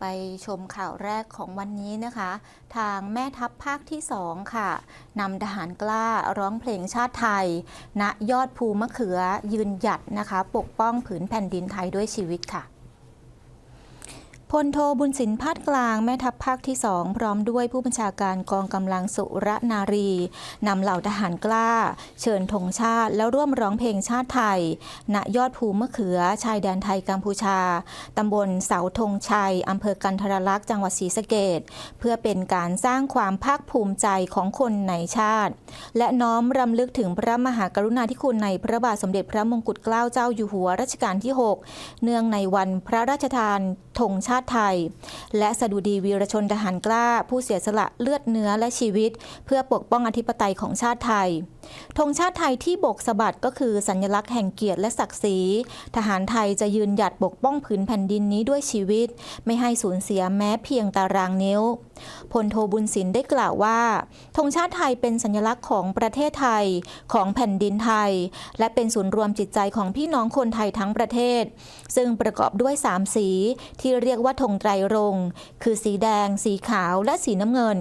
ไปชมข่าวแรกของวันนี้นะคะ ทางแม่ทัพภาคที่2ค่ะนำทหารกล้าร้องเพลงชาติไทย ณยอดภูมะเขือยืนหยัดนะคะ ปกป้องผืนแผ่นดินไทยด้วยชีวิตค่ะ พลโทบุญสินพาดกลางแม่ทัพภาคที่2พร้อมด้วยผู้บัญชาการกองกำลังสุรนารีนำเหล่าทหารกล้า เชิญธงชาติแล้วร่วมร้องเพลงชาติไทย ณยอดภูมะเขือชายแดนไทยกัมพูชาตำบลเสาธงชัยอำเภอกันทรลักษณ์จังหวัดศรีสะเกดเพื่อเป็นการสร้างความภาคภูมิใจของคนในชาติ และน้อมรำลึกถึงพระมหากรุณาธิคุณในพระบาทสมเด็จพระมงกุฎเกล้าเจ้าอยู่หัวรัชกาลที่ 6 เนื่องในวันพระราชทานธงชาติไทย และสดุดีวีรชนทหารกล้า ผู้เสียสละเลือดเนื้อและชีวิต เพื่อปกป้องอธิปไตยของชาติไทยธงชาติไทยที่โบกสะบัดก็คือสัญลักษณ์แห่งเกียรติและศักดิ์ศรี ทหารไทยจะยืนหยัดปกป้องผืนแผ่นดินนี้ด้วยชีวิต ไม่ให้สูญเสียแม้เพียงตารางนิ้วพลโทบุญสินได้กล่าวว่าธงชาติไทยเป็นสัญลักษณ์ของประเทศไทยของแผ่นดินไทย และเป็นศูนย์รวมจิตใจของพี่น้องคนไทยทั้งประเทศ ซึ่งประกอบด้วย 3 สีที่เรียกว่าว่าธงไตรรงค์คือสีแดง สีขาวและสีน้ำเงิน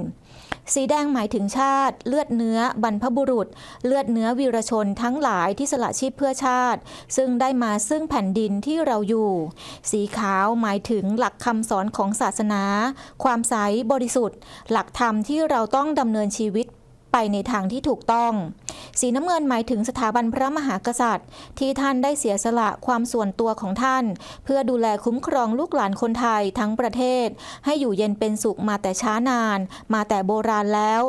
สีแดงหมายถึงชาติ เลือดเนื้อบรรพบุรุษ เลือดเนื้อวีรชนทั้งหลายที่สละชีพเพื่อชาติ ซึ่งได้มาซึ่งแผ่นดินที่เราอยู่ สีขาวหมายถึงหลักคำสอนของศาสนา ความใสบริสุทธิ์ หลักธรรมที่เราต้องดำเนินชีวิต ไปในทางที่ถูกต้อง สีน้ำเงินหมายถึงสถาบันพระมหากษัตริย์ ที่ท่านได้เสียสละความส่วนตัวของท่าน เพื่อดูแลคุ้มครองลูกหลานคนไทยทั้งประเทศ ให้อยู่เย็นเป็นสุขมาแต่ช้านาน มาแต่โบราณแล้ว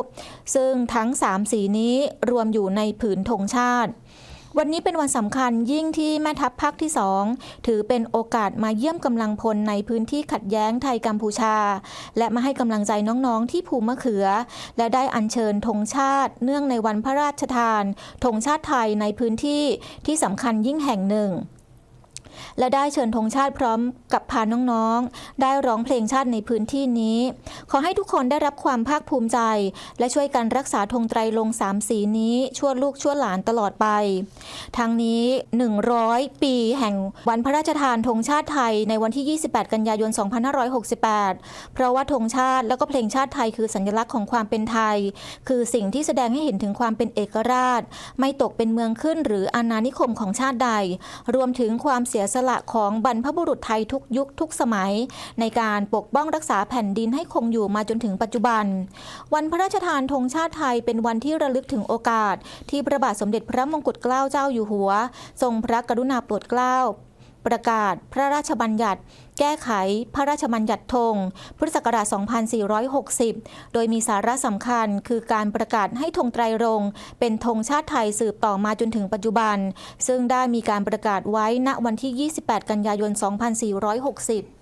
ซึ่งทั้ง3สีนี้รวมอยู่ในผืนธงชาติ วันนี้เป็นวันสำคัญยิ่งที่แม่ทัพภาคที่ 2 ถือเป็นโอกาสมาเยี่ยมกำลังพลในพื้นที่ขัดแย้งไทยกัมพูชา และมาให้กำลังใจน้องๆ ที่ภูมะเขือ และได้อัญเชิญธงชาติ เนื่องในวันพระราชทานธงชาติไทยในพื้นที่ที่สำคัญยิ่งแห่งหนึ่ง และได้เชิญธงชาติพร้อมกับพาน้องๆ ได้ร้องเพลงชาติในพื้นที่นี้ ขอให้ทุกคนได้รับความภาคภูมิใจ และช่วยกันรักษาธงไตรลงสามสีนี้ชั่วลูกชั่วหลานตลอดไป ทั้งนี้ 100 ปีแห่งวันพระราชทานธงชาติไทยในวันที่ 28 กันยายน 2568 เพราะว่าธงชาติและก็เพลงชาติไทยคือสัญลักษณ์ของความเป็นไทย คือสิ่งที่แสดงให้เห็นถึงความเป็นเอกราช ไม่ตกเป็นเมืองขึ้นหรืออาณานิคมของชาติใด รวมถึงความเสียสละของบรรพบุรุษไทยทุกยุคทุกสมัย ในการปกป้องรักษาแผ่นดินให้คงอยู่มาจนถึงปัจจุบัน วันพระราชทานธงชาติไทยเป็นวันที่ระลึกถึงโอกาส ที่พระบาทสมเด็จพระมงกุฎเกล้าเจ้าอยู่หัว ทรงพระกรุณาโปรดเกล้า ประกาศพระราชบัญญัติ แก้ไขพระราชบัญญัติธงพุทธศักราช 2460 โดยมีสาระสำคัญคือการประกาศให้ธงไตรรงเป็นธงชาติไทยสืบต่อมาจนถึงปัจจุบัน ซึ่งได้มีการประกาศไว้ณวันที่ 28 กันยายน 2460